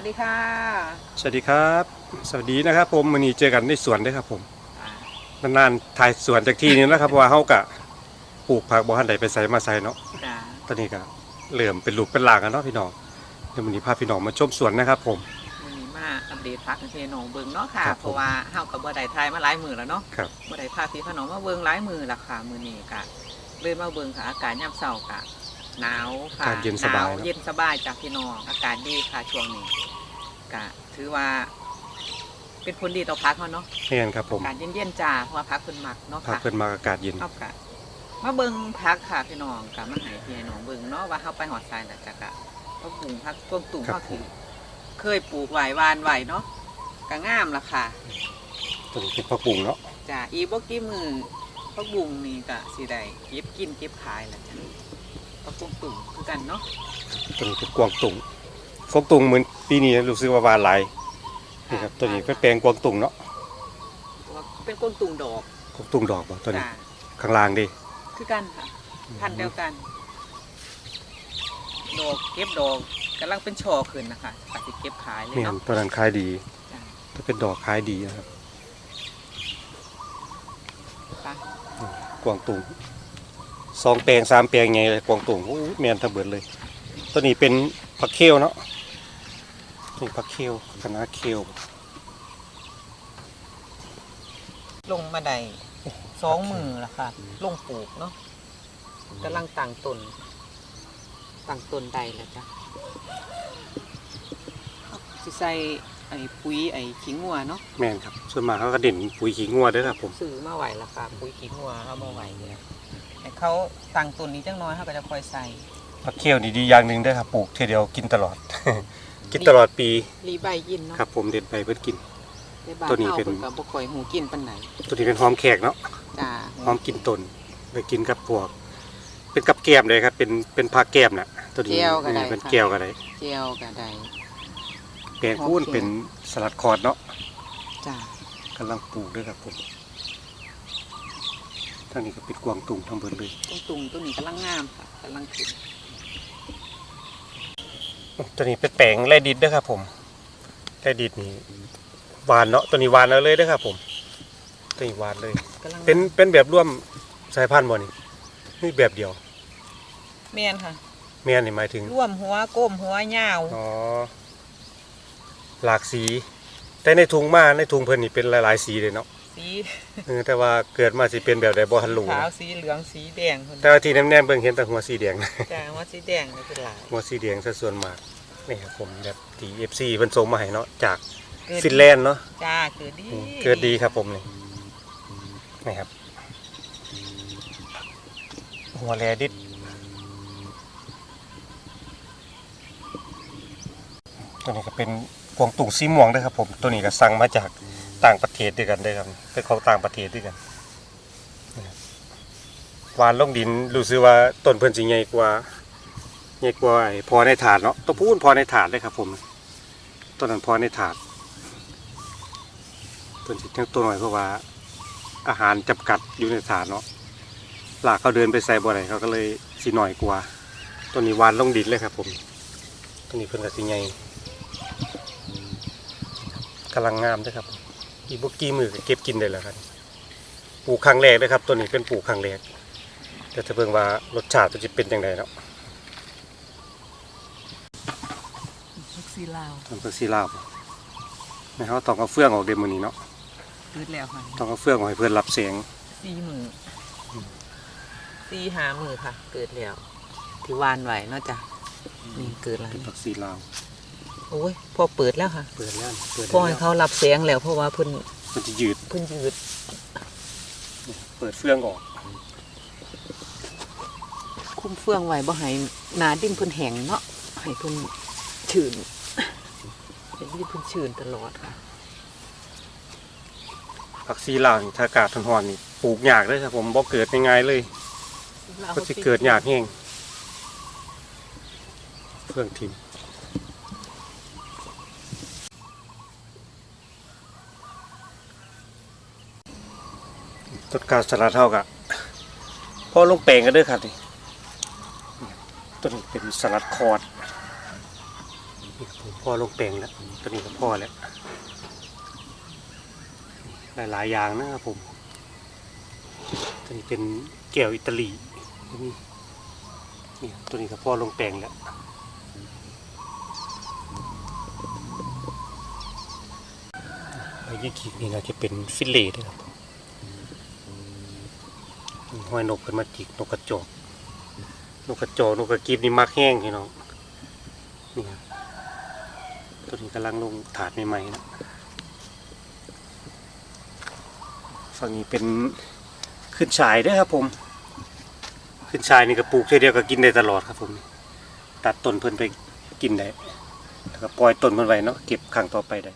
สวัสดีค่ะ สวัสดีครับ สวัสดีนะครับ ผมวันนี้เจอกันในสวนด้วยครับ ผมนานๆถ่ายสวนจากที่นึงนะครับเพราะว่าเฮากะปลูกผักบ่ทันใดไปใส่มาใส่เนาะจ้าตอนนี้ก็เริ่มเป็นลูกเป็นหลางกันเนาะพี่น้องเดี๋ยววันนี้พาพี่น้องมาชมสวนนะครับ ผมวันนี้มาอัปเดตพักในเทหนองเบิงเนาะค่ะครับผมเพราะว่าเฮากับบ่ได้ทายมาหลายมือแล้วเนาะครับบ่ได้พาพี่พาน้องมาเบิงหลายมือละค่ะมื้อนี้ก็เลยมาเบิงค่ะอากาศยามเช้าก็หนาวค่ะอากาศเย็นสบายหวเนอะเย็นสบายจากพี่น้องอากาศดีค่ะช่วงนี้ ก็ถือว่า เป็นผลดีต่อพักเฮาเนาะแม่นครับผมอากาศเย็นๆจ้าเพราะว่าพักเพิ่นมักเนาะผักค่ะเพิ่นมาอากาศเย็น เอากะมาเบิ่งพักค่ะพี่น้องกะมาให้พี่ให้น้องเบิ่งเนาะว่าเฮาไปหอดทรายน่ะจักะพักปลูกพักต้นตุ่มครัเฮาบผที่มเคยปลูกไว้วานไว้เนาะก็งามล่ะค่ะตัวนี้เป็นผักบุ้งเนาะจ้ะอีบ่กี่มือพักบุงนี่ก็สิได้เก็บกินเก็บขายล่ะจ้ะพักต้นตุ่มคือกันเนาะตัวนี้เป็นกวางตุงกวางตุงเหมือน ปีนี้รู้สึกว่าหวานหลายนี่ครับตัวนี้เป็นแปลงกวางตุงเนาะว่าเป็นต้นตุ่มดอกกวางตุงดอกบ่ตัวนี้จ้ะข้างล่างดิคือกันค่ะพันธุ์เดียวกันดอกเก็บดอกกำลังเป็นช่อขึ้นนะคะก็สิเก็บขายเลยนี่เนาะตัวนั้นขายดีจ้ะถ้าเป็นดอกขายดีนะครับไปกวางตุงสองแปลงสามแปลงไงเลยกวางตุงโอ้ยแมนทั้งเบิดเลย ตัวนี้เป็นผักเคียวเนาะ นี่ผักเคียวคณะเคียวลงมาได้สองมือละค่ะ ลงปลูกเนาะกำลังต่างตนต่างตนใดแล้วจ้ะสิใส่ไอ้ปุ๋ยไอ้ขี้งัวเนาะแมนครับ ส่วนมากเขาก็เด่นปุ๋ยขี้งัวเด้วยครับผมซื้อมาไหวละค่ะปุ๋ยขี้งัวเอามาไหวเนี่ยให้เขาต่างตนนี้จังน้อยเขาก็จะคอยใส่ผักเคียวนี่ดีอย่างหนึ่งเด้วยครับปลูกเทีเดียวกินตลอด กินตลอดปีรีใบยินเนาะครับ ผมเด่นไปเพื่อกินในบ้านตัวนี้เฮาเป็นเพิ่นก็บ่ค่อยหูกินปานไหนตัวนี้เป็นหอมแขกเนาะจ้าหอมกินตนไปกินกับพวก เป็นกับแก้มเลยครับ เป็นเป็นผักแก้มน่ะตัวนี้แก้วก็ได้เออเป็นค่ะแก้วก็ได้เจียวก็ได้แปลงคูนหอมแขกเป็นสลัดคอร์ดเนาะจ้ากำลังปลูกด้วยครับผมทางนี้ก็เป็นกวางตุงทั้งเบิดเลยต้นตุ่มตัวนี้กำลังงามค่ะกำลังขึ้น ตัวนี้เป็นแปลงไร่ดิดด้วยครับผมไร่ดิดนี่หวานเนาะตัวนี้หวานเอาเลยเด้วยครับผม ตัวนี้หวานเลย กำลังเป็นเป็นแบบร่วมสายพันธุ์บ่นี่นี่แบบเดียวแม่นค่ะแม่นนี่หมายถึงร่วมหัวก้มหัวยาวอ๋อหลากสี แต่ในถุงมาในถุงเพิ่นนี่เป็นหลาย ๆ สีเลยเนาะ สีเออแต่ว่าเกิดมาสิเป็นแบบใดบ่ทันรู้ขาวนะสีเหลืองสีแดงคนแต่ว่าที่แนมๆเบิ่งเห็นแต่หัวสีแดงนะจ้าว่าสีแดงนี่เป็นหลายหัวสีแดงซะส่วนมากนี่ครับผมแบบที่ FC เพิ่นส่งมาให้เนาะจากเกิดฟินแลนด์เนาะจ้าเกิดดีอืมเกิดดีครับผมนี่นี่ครับ หัวแลดิดตัวนี้ก็เป็นกวางตุงสีม่วงด้วยครับผมตัวนี้ก็สั่งมาจาก ต่างประเทศด้วยกันด้วยครับเป็นของต่างประเทศด้วยกันหวานลงดินรู้สึกว่าต้นเพิ่อนสิใหญ่กว่าใหญ่กว่าไอ้พอในถาดเนาะตัวพูนพอในถาดเลยครับ ผมต้นนั้นพอในถาดเพิ่นสิเที่ยงตัวหน่อยเพราะว่า อาหารจำกัดอยู่ในฐานเนาะหลากเขาเดินไปใส่บ่อได้เขาก็เลยสิหน่อยกว่าตัวนี้วานลงดินเลยครับ ผมตัวนี้เพิ่อนก็สิใหญ่กำลังงามด้วยครับ อีกบ่กี่มือก็เก็บกินได้แล้วครับปลูกครั้งแรกเลยครับ ตัวนี้เป็นปลูกครั้งแรกเดี๋ยวจะเบิ่งว่ารสชาติมันจะเป็นจังไดเนาะลูกสีลาวต้นเพิ่นสิลาวในเฮาต้องเอาเฟืองออกเดมื้อนี้เนาะเกิดแล้วค่ะต้องเอาเฟืองออกให้เพิ่นรับแสงสีมืออสีหามือค่ะ เกิดแล้วที่วานไหวเนาะจ้ะนี่เกิดแล้วเป็นผักซีลาว โอ้ยพอเปิดแล้วค่ะ เปิดแล้วนี่เปิดพอให้แล้วเขารับแสงแล้วเพราะว่าเพิ่นมันจะยืดเพิ่นยืดเปิดเฟืองออกคุ้มเฟืองไว้บ่ให้หนาดินเพิ่นแห้งเนาะให้เพิ่นชื้นให้ดินเพิ่นชื้นตลอดค่ะ ผักซีลาวนี่ถ้าอากาศร้อนๆนี่ปลูกยากเลยครับผมบ่เกิดง่ายๆเลยก็สิเกิดยากแห้งเฟืองทิม ต้นกาสลัดเท่ากับพ่อลงแปลงกันด้อครับนี่ต้นนี้เป็นสลัดคอร์ดพ่อลงแปลงแล้วตัวนี้ก็พ่อแล้วหลายๆอย่างนะครับผมตัวนี้เป็นแก้วอิตาลีนี่นี่ตัวนี้ก็พ่อลงแปลงแล้วไอ้ยี่ขีดนี่นะจะเป็นฟิลเล่ด้วยครับ ห้อยนกกันมาจิกนกกระจอกนกกระจอกนกกระกีบนี่มักแห้งพี่น้องนี่ครับตัวนี้กำลังลงถาดใหม่ๆนะฝั่งนี้เป็นขึ้นชายด้วยครับผม ขึ้นชายนี่ก็ปลูกเท่เดียวก็กินได้ตลอดครับผมตัดต้นเพิ่นไปกินได้แล้วก็ปล่อยต้นเพิ่นไว้เนาะเก็บครั้งต่อไปได้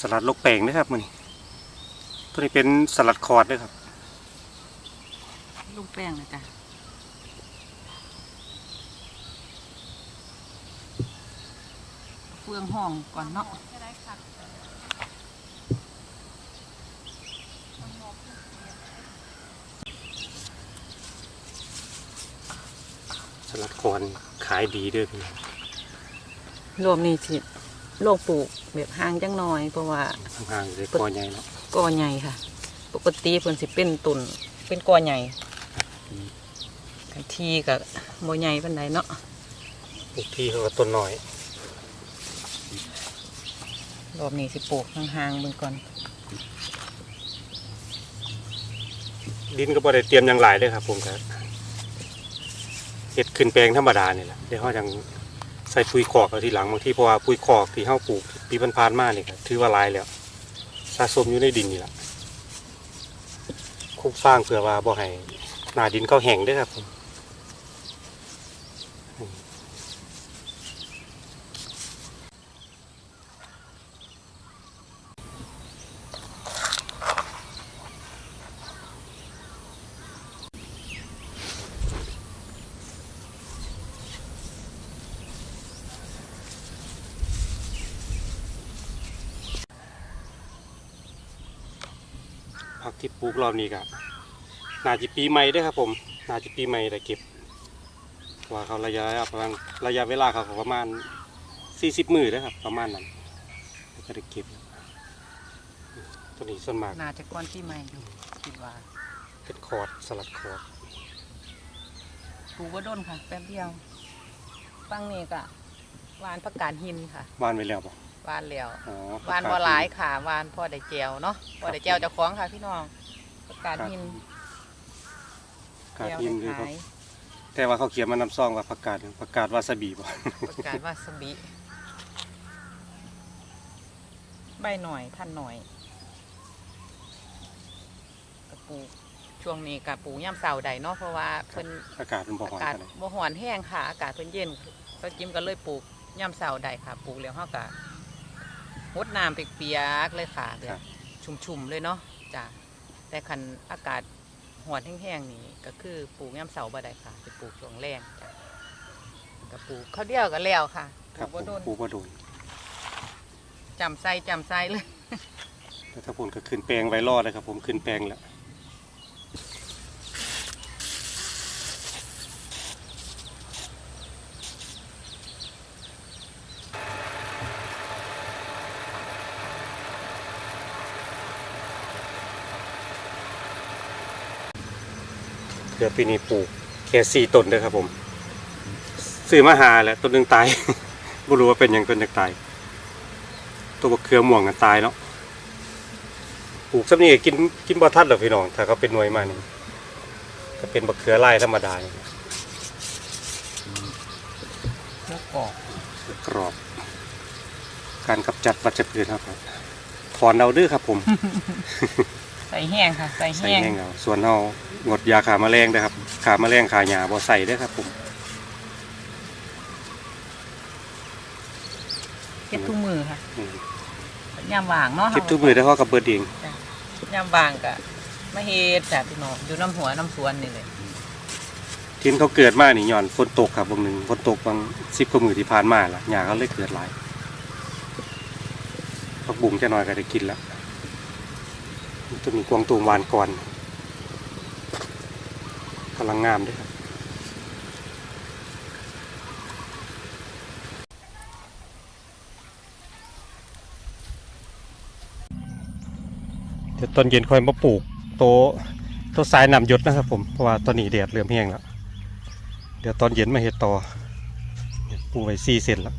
สลัดลูกแป้งนะครับมันตัวนี้เป็นสลัดคอร์ดนะครับ ลูกแป้งนะจ๊ะเฟืองห้องก่อนเนาะสลัดคอร์ดขายดีด้วยพี่รวมนี่สิ โลกปลูกแบบห่างจังน้อย เพราะว่าห่างๆเลยกอใหญ่เนาะกอใหญ่ค่ะ ปกติเพิ่นสิเป็นตุ่นเป็นกอใหญ่กันทีกับโมใหญ่ปานใดเนาะอีกที่เขาก็ต้นน้อยรอบนี้สิปลูกห่างๆเบิ่งก่อน ดินก็บ่ได้เตรียมอย่างหลายเลยครับผมครับเห็ดขึ้นแปลงธรรมดานี่แหละเดี๋ยวเขายัง ใส่ปุ๋ยคอกเอาทีหลังบางทีเพราะว่าปุ๋ยคอกที่เขาปลูกปีพันๆมานี่ก็ถือว่าหลายแล้วสะสมอยู่ในดินนี่แหละคุ้มสร้างเพื่อว่าบ่ให้หน้าดินเขาแห้งเด้ครับผม ผัก ที่ปลูกรอบนี้ก็น่าจะปีใหม่เด้วยครับผมน่าจะปีใหม่ได้เก็บ ว่าเขาระยะประมาณระยะเวลาเขาก็ประมาณสี่สิบมือนะครับ ประมาณนั้นแล้วก็ได้เก็บตัวนี้ส่วนมากน่าจะก้อนที่ใหม่อยู่คิดว่าเป็นคอร์ดสลัดคอร์ดปลูกบ่ดนค่ะ แป๊บเดียวฟังนี่ก็หวานผักกาดหินค่ะบ้านไว้แล้วป่ะห วานแล้วอ๋อหวานบ่หลายค่ะหวานพอได้แจวเนาะพอได้แจวเจ้าของค่ะพี่น้องผักกาดหินกาดแจวหินได้คือเขาขายแต่ว่าเขาเขียนมานำซองว่าผักกาดผักกาดวาซาบิบ่ผักกาดวาซาบิใบหน่อยท่านหน่อยกระปลูกช่วงนี้กระปลูกย่ำเสาใดเนาะเพราะว่าเพิ่น อากาศมันบ่อาร้อนกาศกันเลยบ่หอนแห้งค่ะ อากาศเพิ่นเย็นก็จิ้มก็เลยปลูกย่ำเสาใดค่ะ ปลูกแล้วเฮาก็ งดน้ำเปียกๆเลยค่ะแบครับ บชุ่มๆเลยเนาะจ้ะแต่คันอากาศหอนแห้งๆนี่ก็คือปลูกย่ำเสาบ่ได้ค่ะจะปลูกช่วงแรงจ้ะก็ปลูกเขาวเดียวก็แล้วค่ะปครับลูกบ่โดนปลูกบ่โดนจำใส่จำใส่เลย แล้วถ้าผมก็ขึ้นแปลงไว้รอดเลยครับผมขึ้นแปลงแล้ว เกือปีนี้ปลูกแค่สี่ต้นเลยครับผมซื้อมาหาแล้วต้นหนึ่งตาย ไม่รู้ว่าเป็นหยังต้นหนึ่งตาย ตัวบักเขือม่วงกันตายเนาะปลูกซ้ำนี่ก็กินกินบ่ทันหรอกพี่น้องถ้าเขาเป็นหน่วยมานี่ก็เป็นบักเขือไร่ธรรมดานี่แล้วกอกกรอบ การกำจัดวัชพืชครับถอนเอาเด้อครับผม ใส่แห้งค่ะ ใส่ใส่แห้งแห้งเอาส่วนเอางดยาขาแมลงนะครับ ขาแมลงขาหญ้าบ่ใส่เด้อครับผมเฮ็ดทุกมือค่ะอืมยามว่างเนาะเก็บทุกมือได้เพราะกับเบิดเองยามว่างก็มาเฮ็ดจ้ะพี่น้องอยู่น้ำหัวน้ำสวนนี่เลยที่เขาเกิดมานี่ย้อนฝนตกครับบางหนึ่งฝนตกบางสิบกว่ามือที่ผ่านมาล่ะหญ้าเขาเลยเกิดหลายผักบุ้งจะน้อยก็ได้กินแล้ว ต้นนี้กวางตูงหวานก่อนกำลังงามด้วยครับเดี๋ยวตอนเย็นค่อยมาปลูกโตโตสายนำหยศนะครับผมเพราะว่าตอนนี้แดดเริ่มแห้งแล้วเดี๋ยวตอนเย็นมาเห็ดต่อปลูกไว้สี่เซนแล้ว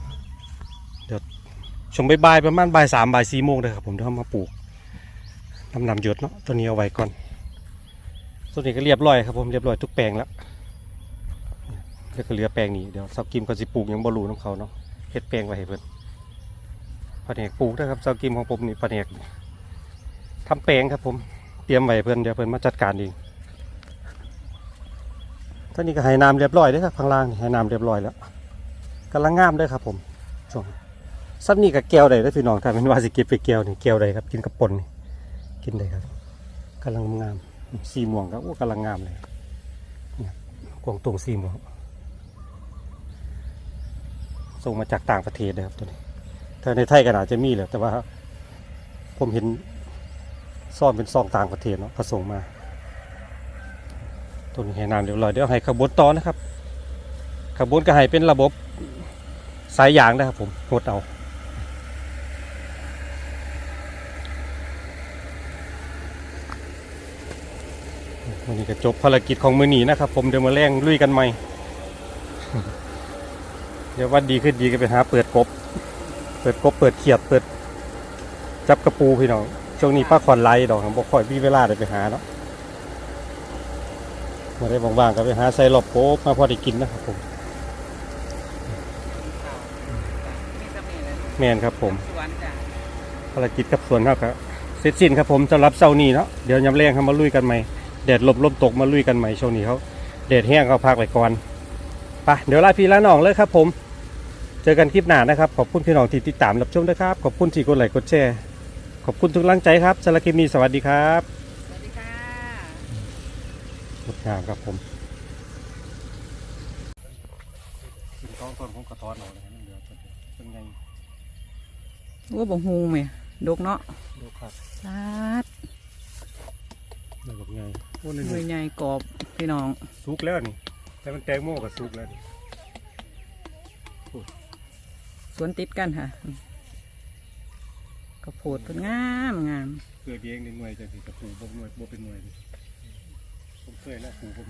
เดี๋ยวชมบ่ายประมาณบ่ายสามบ่ายสี่โมงเลยครับผมเดี๋ยวมาปลูก นำนำหยศเนาะตัวนี้เอาไว้ก่อนตัวนี้ก็เรียบร้อยครับผมเรียบร้อยทุกแปลงแล้วแล้วก็เหลือแปลงนี้เดี๋ยวสับกิมก็สิปลูกยังบอลูน้ำเขาเนาะเฮ็ดแปลงไว้ให้เพิ่นผนกปลูกนะครับสับกิมของผมนี่ผนกทำแปลงครับผมเตรียมไว้เพื่อนเดี๋ยวเพื่อนมาจัดการเองตอนนี้ก็ให้น้ำเรียบร้อยเด้ครับข้างล่างนี่ให้น้ำเรียบร้อยแล้วกำลังงามเด้วยครับผมช่วงซับนี่กับแก้วใดได้พี่น้องถ้าเป็นว่าสิเก็บไปแก้วนี่แก้วใดครับกินกับปนนี่ กินได้ครับกำลังงามสีม่วงครับโอ้กำลังงามเลยเนี่ยกวางตุงสีม่วงส่งมาจากต่างประเทศเลยครับตัวนี้ถ้าในไทยก็อาจจะมีแหละแต่ว่า ผมเห็นซ่อมเป็นซองต่างประเทศเนาะผสมมาตัวนี้ให้น้ำเรียบร้อยเดี๋ยวให้ขบวนต่อนะครับขบวนก็ให้เป็นระบบสายยางนะครับผมหดเอา วันนี้ก็จบภารกิจของมือหนีนะครับ ผมเดี๋ยวมาแรงลุยกันใหม่ เดี๋ยววันดีขึ้นดีก็ไปหาเปิดกบ เปิดกบเปิดเขียดเปิด จับกระปูพี่น้องช่วงนี้ป้าคอนไล่ดอกครับบ่ค่อยมีเวลาได้ไปหาเนาะมาได้ว่างๆก็ไปหาใส่หลบโป๊บมาพอได้กินนะครับผมแมนครับผมภารกิจกับสวนครับครับเสร็จสิ้นครับผมสำหรับเช้านี้เนาะเดี๋ยวยำแรงครับมาลุยกันใหม่ แดดลบลมตกมาลุยกันใหม่ช่วงนี้เขาแดดแห้งเขาพักไว้ก่อนไปเดี๋ยวลาพี่ลาน้องเลยครับผม เจอกันคลิปหน้านะครับ ขอบคุณพี่น้องที่ติดตามรับชมด้วยครับ ขอบคุณที่กดไลค์กดแชร์ ขอบคุณทุกกำลังใจครับสำหรับคลิปนี้สวัสดีครับสวัสดีค่ะงดงามครับผมขึ้นกองต้นผมกระท้อนออกเลยมันเหลือเป็นไงว่าบ่ฮูแม่ดกเนาะดูครับลาด เหลือแบบไงโอ้นี่หน่วยใหญ่กรอบพี่น้องสุกแล้วนี่ แต่มันแตงโมกับสุกแล้วนี่สวนติดกันค่ะกระโพดเพิ่นงามงาม เกิดเองในหน่วยจะสิกระปูบ่หน่วยบ่เป็นหน่วยดิผมเคยแล้วปูผม